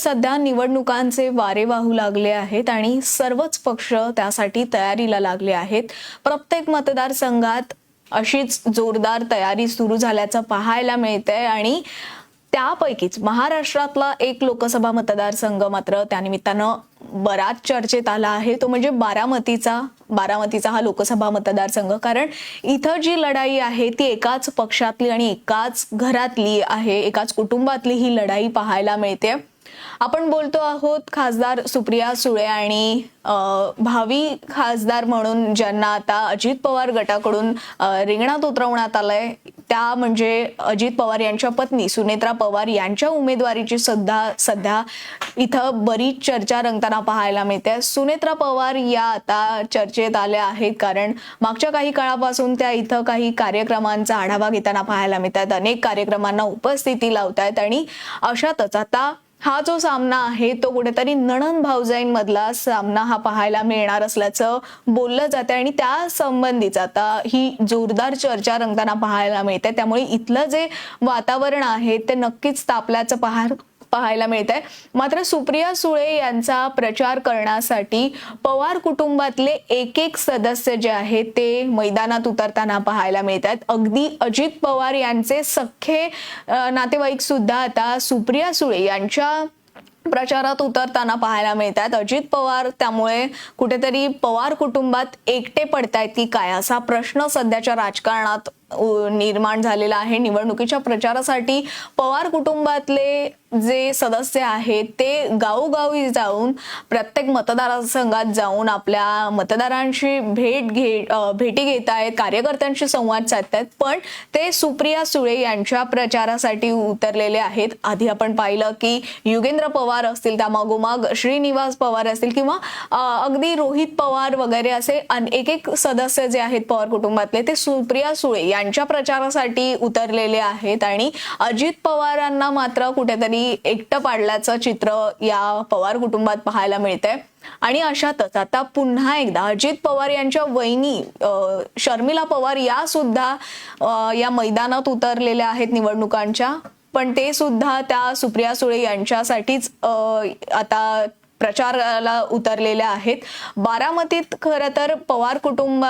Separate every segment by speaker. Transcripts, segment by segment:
Speaker 1: सध्या निवडणुकांचे वारे वाहू लागले आहेत आणि सर्वच पक्ष त्यासाठी तयारीला लागले आहेत. प्रत्येक मतदारसंघात अशीच जोरदार तयारी सुरू झाल्याचं पाहायला मिळते आणि त्यापैकीच महाराष्ट्रातला एक लोकसभा मतदारसंघ मात्र त्यानिमित्तानं बराच चर्चेत आला आहे. तो म्हणजे बारामतीचा बारामतीचा हा लोकसभा मतदारसंघ. कारण इथं जी लढाई आहे ती एकाच पक्षातली आणि एकाच घरातली आहे एकाच कुटुंबातली ही लढाई पाहायला मिळते. आपण बोलतो आहोत खासदार सुप्रिया सुळे आणि भावी खासदार म्हणून ज्यांना आता अजित पवार गटाकडून रिंगणात उतरवण्यात आलंय त्या म्हणजे अजित पवार यांच्या पत्नी सुनेत्रा पवार यांच्या उमेदवारीची सध्या सध्या इथं बरीच चर्चा रंगताना पाहायला मिळते. सुनेत्रा पवार या आता चर्चेत आल्या आहेत कारण मागच्या काही काळापासून त्या इथं काही कार्यक्रमांचा आढावा घेताना पाहायला मिळतात. अनेक कार्यक्रमांना उपस्थिती लावतायत आणि अशातच आता हा जो सामना आहे तो कुठेतरी नणन भाऊजाईंमधला सामना हा पाहायला मिळणार असल्याचं बोललं जातं आणि त्या संबंधीच आता ही जोरदार चर्चा रंगताना पाहायला मिळते. त्यामुळे इथलं जे वातावरण आहे ते नक्कीच तापल्याचं पाहा पाहायला मिळत आहे मात्र सुप्रिया सुळे यांचा प्रचार करण्यासाठी पवार कुटुंबातले एक एक सदस्य जे आहेत ते मैदानात उतरताना पाहायला मिळत आहेत अगदी अजित पवार यांचे सख्खे नातेवाईक सुद्धा आता सुप्रिया सुळे यांच्या प्रचारात उतरताना पाहायला मिळतात. अजित पवार त्यामुळे कुठेतरी पवार कुटुंबात एकटे पडतायत की काय असा प्रश्न सध्याच्या राजकारणात निर्माण झालेला आहे. निवडणुकीच्या प्रचारासाठी पवार कुटुंबातले जे सदस्य आहेत ते गावोगावी जाऊन प्रत्येक मतदारसंघात जाऊन आपल्या मतदारांशी भेट घे भेटी घेत आहेत कार्यकर्त्यांशी संवाद साधतात पण ते सुप्रिया सुळे यांच्या प्रचारासाठी उतरलेले आहेत. आधी आपण पाहिलं की युगेंद्र पवार असतील त्यामागोमाग श्रीनिवास पवार असतील किंवा अगदी रोहित पवार वगैरे असे अन- एक एक सदस्य जे आहेत पवार कुटुंबातले ते सुप्रिया सुळे यांच्या प्रचारासाठी उतरलेले आहेत. आणि अजित पवारांना मात्र कुठेतरी एकटं पाडल्याचं चित्र या पवार कुटुंबात पाहायला मिळतंय. आणि अशातच आता पुन्हा एकदा अजित पवार यांच्या वहिनी शर्मिला पवार या सुद्धा या मैदानात उतरलेल्या आहेत निवडणुकांच्या. पण ते सुद्धा त्या सुप्रिया सुळे यांच्यासाठीच आता प्रचाराला उतरलेल्या आहेत. बारामतीत खरं तर पवार कुटुंब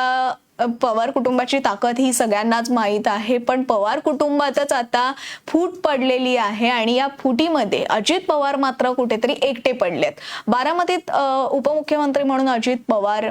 Speaker 1: पवार कुटुंबाची ताकद ही सगळ्यांनाच माहीत आहे पण पवार कुटुंबातच आता फूट पडलेली आहे आणि या फुटीमध्ये अजित पवार मात्र कुठेतरी एकटे पडलेत. बारामतीत उपमुख्यमंत्री म्हणून अजित पवार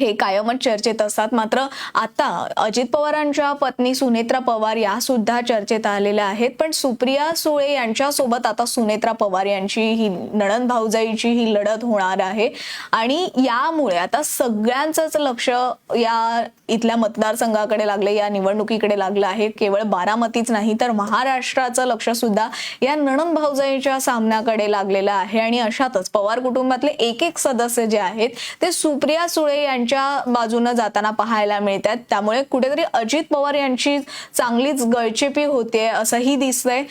Speaker 1: हे कायमच चर्चेत असतात. मात्र आता अजित पवारांच्या पत्नी सुनेत्रा पवार या सुद्धा चर्चेत आलेल्या आहेत. पण सुप्रिया सुळे यांच्यासोबत आता सुनेत्रा पवार यांची ही नणन भाऊजाईची ही लढत होणार आहे. आणि यामुळे आता सगळ्यांचंच लक्ष या इथल्या मतदारसंघाकडे लागले या निवडणुकीकडे लागलं आहे. केवळ बारामतीच नाही तर महाराष्ट्राचं लक्ष सुद्धा या नणन भाऊजाईच्या सामन्याकडे लागलेलं आहे. आणि अशातच पवार कुटुंबातले एक एक सदस्य जे आहेत ते सुप्रिया सुळे यांच्या बाजूनं जाताना पाहायला मिळतात. त्यामुळे कुठेतरी अजित पवार यांची चांगलीच गळचेपी होते असंही दिसतंय.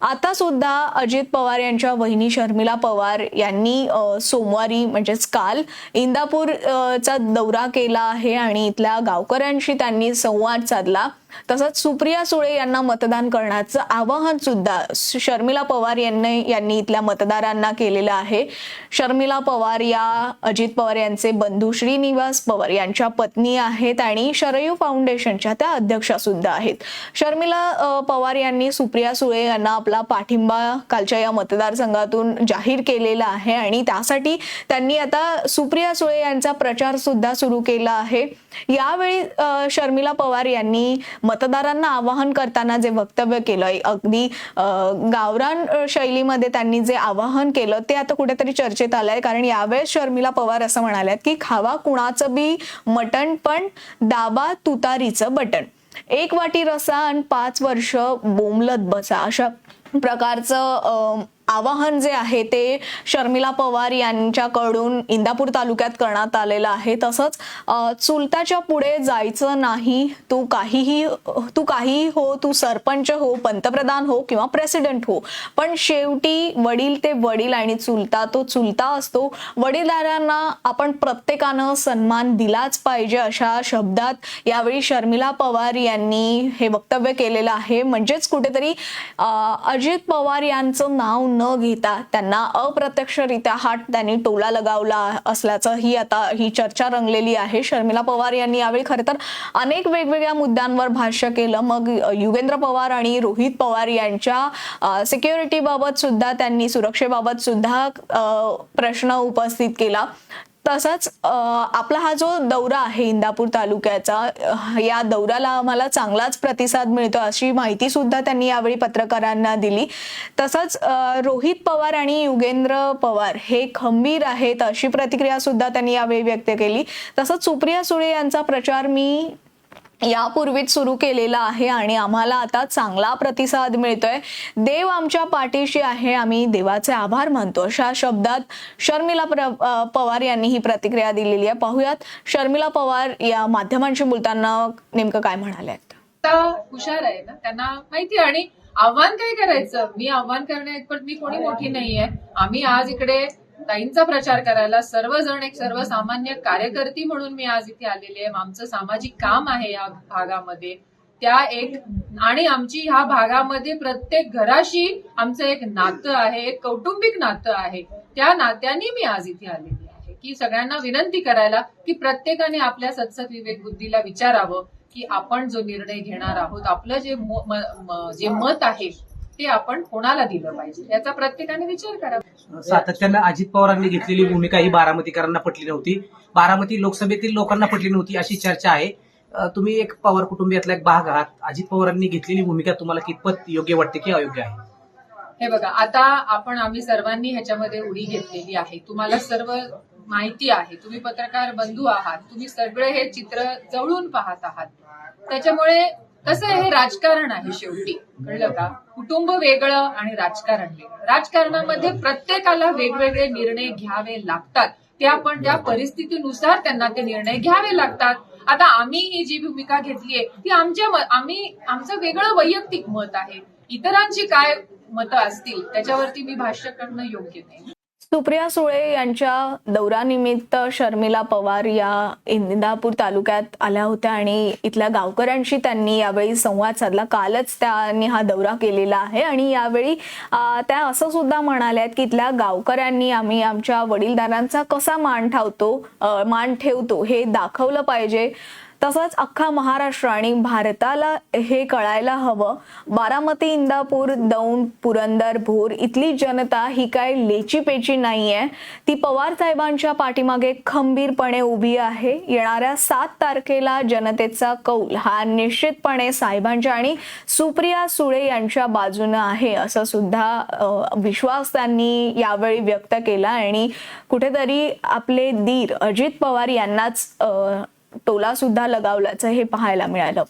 Speaker 1: आता सुद्धा अजित पवार यांच्या वहिनी शर्मिला पवार यांनी सोमवारी म्हणजेच काल इंदापूर चा दौरा केला आहे आणि इथल्या गावकऱ्यांशी त्यांनी संवाद साधला. तसंच सुप्रिया सुळे यांना मतदान करण्याचं आवाहन सुद्धा शर्मिला पवार यांनी यांनी इथल्या मतदारांना केलेलं आहे. शर्मिला पवार या अजित पवार यांचे बंधू श्रीनिवास पवार यांच्या पत्नी आहेत आणि शरयू फाउंडेशनच्या त्या अध्यक्षा सुद्धा आहेत. शर्मिला पवार यांनी सुप्रिया सुळे यांना आपला पाठिंबा कालच्या या मतदारसंघातून जाहीर केलेला आहे आणि त्यासाठी त्यांनी आता सुप्रिया सुळे यांचा प्रचार सुद्धा सुरू केला आहे. यावेळी शर्मिला पवार यांनी मतदारांना आवाहन करताना जे वक्तव्य केलं अगदी गावरान शैलीमध्ये त्यांनी जे आवाहन केलं ते आता कुठेतरी चर्चेत आलंय. कारण यावेळेस शर्मिला पवार असं म्हणाल्यात की खावा कुणाचं बी मटण पण दाबा तुतारीचं बटन एक वाटी रसा आणि पाच वर्ष बोंबलत बसा. अशा प्रकारचं आवाहन जे आहे ते शर्मिला पवार यांच्याकडून इंदापूर तालुक्यात करण्यात आलेलं आहे. तसंच चुलताच्या पुढे जायचं नाही तू काहीही तू काहीही हो तू सरपंच हो पंतप्रधान हो किंवा प्रेसिडेंट हो पण शेवटी वडील ते वडील आणि चुलता तो चुलता असतो. वडीलधाऱ्यांना आपण प्रत्येकानं सन्मान दिलाच पाहिजे अशा शब्दात यावेळी शर्मिला पवार यांनी हे वक्तव्य केलेलं आहे. म्हणजेच कुठेतरी अजित पवार यांचं नाव न घेता त्यांना अप्रत्यक्षरित्या हात त्यांनी टोला लगावला असल्याचं ही आता ही चर्चा रंगलेली आहे. शर्मिला पवार यांनी यावेळी खरं तर अनेक वेगवेगळ्या मुद्द्यांवर भाष्य केलं. मग युगेंद्र पवार आणि रोहित पवार यांच्या सिक्युरिटी बाबत सुद्धा त्यांनी सुरक्षेबाबत सुद्धा प्रश्न उपस्थित केला. तसंच आपला हा जो दौरा आहे इंदापूर तालुक्याचा या दौऱ्याला आम्हाला चांगलाच प्रतिसाद मिळतो अशी माहिती सुद्धा त्यांनी यावेळी पत्रकारांना दिली. तसंच रोहित पवार आणि युगेंद्र पवार हे खंबीर आहेत अशी प्रतिक्रिया सुद्धा त्यांनी यावेळी व्यक्त केली. तसंच सुप्रिया सुळे यांचा प्रचार मी यापूर्वीच सुरू केलेला आहे आणि आम्हाला आता चांगला प्रतिसाद मिळतोय. देव आमच्या पाठीशी आहे आम्ही देवाचे आभार मानतो. अशा शब्दात शर्मिला पवार यांनी ही प्रतिक्रिया दिलेली आहे. पाहुयात शर्मिला पवार या माध्यमांशी बोलताना नेमकं काय म्हणाले
Speaker 2: हुशार आहे ना? त्यांना माहिती आणि आव्हान काय करायचं? मी आव्हान करण्या मी कोणी मोठी नाहीये. आम्ही आज इकडे ताईंचा प्रचार करायला सर्वजण एक सर्वसामान्य कार्यकर्ती म्हणून मी आज इथे आलेली आहे. आमचं सामाजिक काम आहे या भागामध्ये. त्या एक आणि आमची ह्या भागामध्ये प्रत्येक घराशी आमचं एक नातं आहे एक कौटुंबिक नातं आहे. त्या नात्याने मी आज इथे आलेली आहे. की सगळ्यांना विनंती करायला की प्रत्येकाने आपल्या सत्सत विवेक बुद्धीला विचारावं की आपण जो निर्णय घेणार आहोत आपलं जे जे मत आहे ते आपण कोणाला दिलं पाहिजे? याचा प्रत्येकाने विचार करावा
Speaker 3: सातत्यानं अजित पवारांनी घेतलेली भूमिका ही बारामतीकरांना पटली नव्हती. बारामती लोकसभेतील लोकांना पटली नव्हती अशी चर्चा आहे. तुम्ही एक पवार कुटुंबियातला एक भाग आहात. अजित पवारांनी घेतलेली भूमिका तुम्हाला कितपत योग्य वाटते की अयोग्य आहे?
Speaker 2: हे बघा आता आपण आम्ही सर्वांनी ह्याच्यामध्ये उडी घेतलेली आहे. तुम्हाला सर्व माहिती आहे. तुम्ही पत्रकार बंधू आहात. तुम्ही सगळे हे चित्र जवळून पाहत आहात. त्याच्यामुळे कसं हे राजकारण आहे शेवटी? कळलं का? कुटुंब वेगळं आणि राजकारण वेगळं. राजकारणामध्ये प्रत्येकाला वेगवेगळे निर्णय घ्यावे लागतात. ते आपण त्या परिस्थितीनुसार त्यांना ते निर्णय घ्यावे लागतात. आता आम्ही ही जी भूमिका घेतलीये ती आमच्या आम्ही आमचं वेगळं वैयक्तिक मत आहे. इतरांची काय मतं असतील त्याच्यावरती मी भाष्य करणं योग्य नाही.
Speaker 1: सुप्रिया सुळे यांच्या दौऱ्यानिमित्त शर्मिला पवार या इंदापूर तालुक्यात आल्या होत्या आणि इथल्या गावकऱ्यांशी त्यांनी यावेळी संवाद साधला. कालच त्यांनी हा दौरा केलेला आहे आणि यावेळी त्या असं सुद्धा म्हणाल्यात की इथल्या गावकऱ्यांनी आम्ही आमच्या वडीलदारांचा कसा मान ठेवतो मान ठेवतो हे दाखवलं पाहिजे. तसंच अख्खा महाराष्ट्र आणि भारताला हे कळायला हवं. बारामती इंदापूर दौंड पुरंदर भोर इथली जनता ही काय लेचीपेची नाही नाहीये. ती पवार साहेबांच्या पाठीमागे खंबीरपणे उभी आहे. येणाऱ्या सात तारखेला जनतेचा कौल हा निश्चितपणे साहेबांच्या आणि सुप्रिया सुळे यांच्या बाजूनं आहे असं सुद्धा विश्वास त्यांनी यावेळी व्यक्त केला. आणि कुठेतरी आपले धीर अजित पवार यांनाच टोला सुद्धा लगावल्याचं हे पाहायला मिळालं.